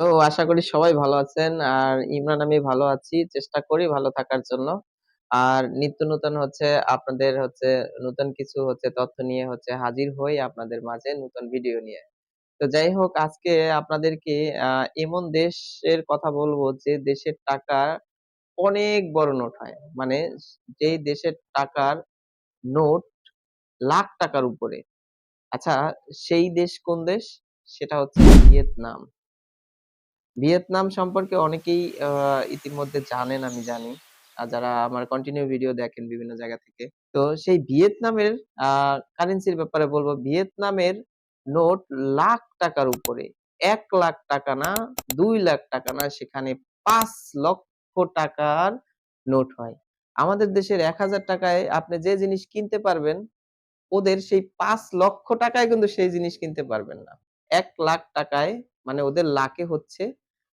তো আশা করি সবাই ভালো আছেন। আর ইমরান, আমি ভালো আছি। চেষ্টা করি ভালো থাকার জন্য। আর নিত্য নতুন হচ্ছে আপনাদের হচ্ছে নতুন কিছু হচ্ছে তথ্য নিয়ে হচ্ছে হাজির হই আপনাদের মাঝে নতুন ভিডিও নিয়ে। তো যাই হোক, আজকে আপনাদেরকে এমন দেশের কথা বলব যে দেশের টাকা অনেক বড় নোট হয়। মানে যেই দেশের টাকার নোট লাখ টাকার উপরে। আচ্ছা সেই দেশ কোন দেশ? সেটা হচ্ছে ভিয়েতনাম। ভিয়েতনাম সম্পর্কে অনেকেই ইতিমধ্যে জানেন আমি জানি। আর যারা আমার কন্টিনিউ ভিডিও দেখেন বিভিন্ন জায়গা থেকে। তো সেই ভিয়েতনামের কারেন্সির ব্যাপারে বলব ভিয়েতনামের নোট লাখ টাকার উপরে। এক লাখ টাকা না, দুই লাখ টাকা না, সেখানে পাঁচ লক্ষ টাকার নোট হয়। আমাদের দেশের এক হাজার টাকায় আপনি যে জিনিস কিনতে পারবেন, ওদের সেই পাঁচ লক্ষ টাকায় কিন্তু সেই জিনিস কিনতে পারবেন না। এক লাখ টাকায় মানে ওদের লাখে হচ্ছে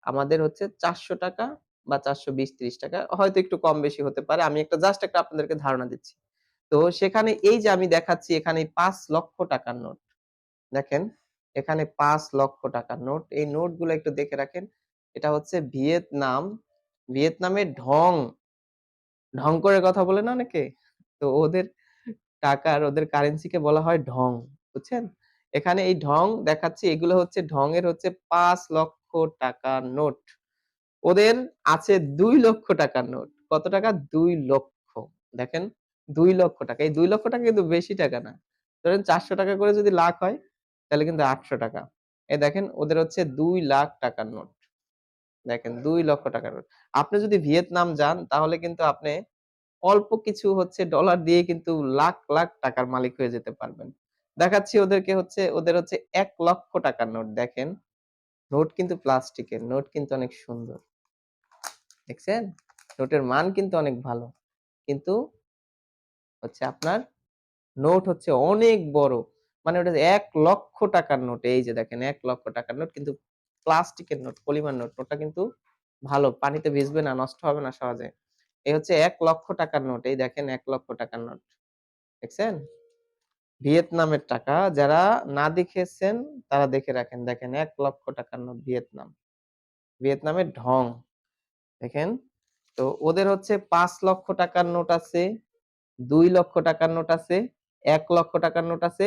আমাদের হচ্ছে ৳৪০০ বা ৳৪২০-৩০ হয়তো একটু কম বেশি হতে পারে। আমি একটা জাস্ট একটা আপনাদেরকে ধারণা দিচ্ছি। তো সেখানে এই যে আমি দেখাচ্ছি এখানে ৫ লক্ষ টাকার নোট। দেখেন এখানে ৫ লক্ষ টাকার নোট। এই নোটগুলো একটু দেখে রাখেন। এটা হচ্ছে ভিয়েতনাম, ভিয়েতনামের ঢং, ঢং করে কথা বলে না অনেকে? তো ওদের টাকার ওদের কারেন্সিকে বলা হয় ঢং। বুঝছেন? এখানে এই ঢং দেখাচ্ছি এগুলো হচ্ছে ঢং এর হচ্ছে পাঁচ লক্ষ টাকার নোট। ওদের আছে ২ লক্ষ টাকার নোট। কত টাকা? ২ লক্ষ। দেখেন ২ লক্ষ টাকা। এই ২ লক্ষ টাকা কিন্তু বেশি টাকা না। ধরেন ৳৪০০ করে যদি লাখ হয়, তাহলে কিন্তু ৳৮০০ টাকা। এই দেখেন ওদের হচ্ছে ২ লাখ টাকার নোট। দেখেন ২ লক্ষ টাকার নোট। আপনি যদি ভিয়েতনাম যান তাহলে কিন্তু আপনি অল্প কিছু হচ্ছে ডলার দিয়ে কিন্তু লাখ, লাখ টাকার মালিক হয়ে যেতে পারবেন। দেখাচ্ছি ওদেরকে হচ্ছে ওদের হচ্ছে ১ লক্ষ টাকার নোট দেখেন। নোট কিন্তু প্লাস্টিকের, নোট কিন্তু অনেক সুন্দর। দেখছেন? নোটের মান কিন্তু অনেক ভালো। কিন্তু হচ্ছে আপনার নোট হচ্ছে অনেক বড়। মানে ওটা এক লক্ষ টাকার নোট। এই যে দেখেন এক লক্ষ টাকার নোট কিন্তু প্লাস্টিকের নোট, পলিমার নোট। নোটটা কিন্তু ভালো। পানিতে ভিজবে না, নষ্ট হবে না সহজে। এই হচ্ছে এক লক্ষ টাকার নোট। এই দেখেন এক লক্ষ টাকার নোট। দেখছেন? ভিয়েতনামের টাকা যারা না দেখেছেন তারা দেখে রাখেন। দেখেন এক লক্ষ টাকার নোট ভিয়েতনাম। ভিয়েতনামের ঢং। দেখেন? তো ওদের হচ্ছে পাঁচ লক্ষ টাকার নোট আছে, দুই লক্ষ টাকার নোট আছে, এক লক্ষ টাকার নোট আছে,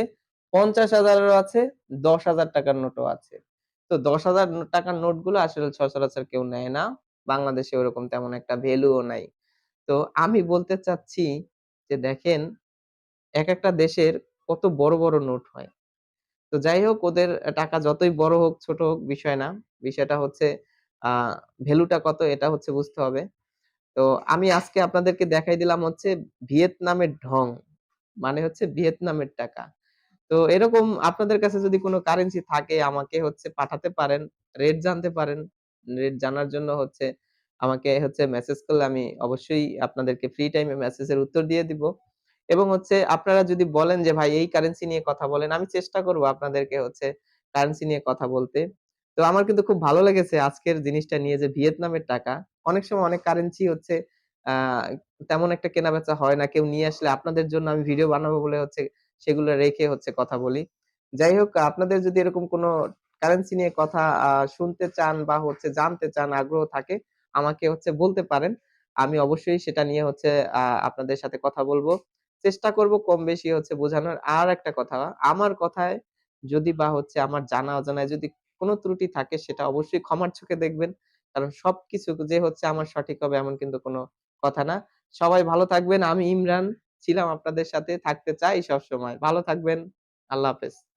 ৫০,০০০ এরও আছে, ১০,০০০ টাকার নোটও আছে। তো ১০,০০০ টাকার নোটগুলো আসলে সচরাচর কেউ নেয় না। বাংলাদেশে ওরকম তেমন একটা ভ্যালুও নাই। তো আমি বলতে চাচ্ছি যে দেখেন, এক একটা দেশের কত বড়, বড় নোট হয়। তো যাই হোক ওদের টাকা যতই বড় হোক, ছোট হোক বিষয় না। বিষয়টা হচ্ছে ভ্যালুটা কত এটা হচ্ছে বুঝতে হবে। তো আমি আজকে আপনাদেরকে দেখাই দিলাম হচ্ছে ভিয়েতনামের ঢং। মানে হচ্ছে ভিয়েতনামের টাকা। তো এরকম আপনাদের কাছে যদি কোনো কারেন্সি থাকে আমাকে হচ্ছে পাঠাতে পারেন। রেট জানতে পারেন। রেট জানার জন্য হচ্ছে আমাকে হচ্ছে মেসেজ করলে আমি অবশ্যই আপনাদেরকে ফ্রি টাইমে মেসেজের উত্তর দিয়ে দিব। এবং হচ্ছে আপনারা যদি বলেন যে ভাই এই কারেন্সি নিয়ে কথা বলেন, আমি চেষ্টা করব আপনাদেরকে হচ্ছে কারেন্সি নিয়ে কথা বলতে। তো আমার কিন্তু খুব ভালো লেগেছে আজকের জিনিসটা নিয়ে যে ভিয়েতনামের টাকা। অনেক সময় অনেক কারেন্সি হচ্ছে তেমন একটা কেনাবেচা হয় না। কেউ নিয়ে আসলে আপনাদের জন্য আমি ভিডিও বানাবো বলে হচ্ছে সেগুলো রেখে হচ্ছে কথা বলি। যাই হোক আপনাদের যদি এরকম কোন কারেন্সি নিয়ে কথা শুনতে চান বা হচ্ছে জানতে চান, আগ্রহ থাকে আমাকে হচ্ছে বলতে পারেন। আমি অবশ্যই সেটা নিয়ে হচ্ছে আপনাদের সাথে কথা বলব। চেষ্টা করব কম বেশি হচ্ছে বোঝানোর। আর একটা কথা, আমার কথায় যদি বা হচ্ছে আমার জানা অজানায় যদি কোনো ত্রুটি থাকে সেটা অবশ্যই ক্ষমার চোখে দেখবেন। কারণ সবকিছু যে হচ্ছে আমার সঠিক হবে এমন কিন্তু কোনো কথা না। সবাই ভালো থাকবেন। আমি ইমরান ছিলাম আপনাদের সাথে, থাকতে চাই সব সময় ভালো থাকবেন। আল্লাহ হাফেজ।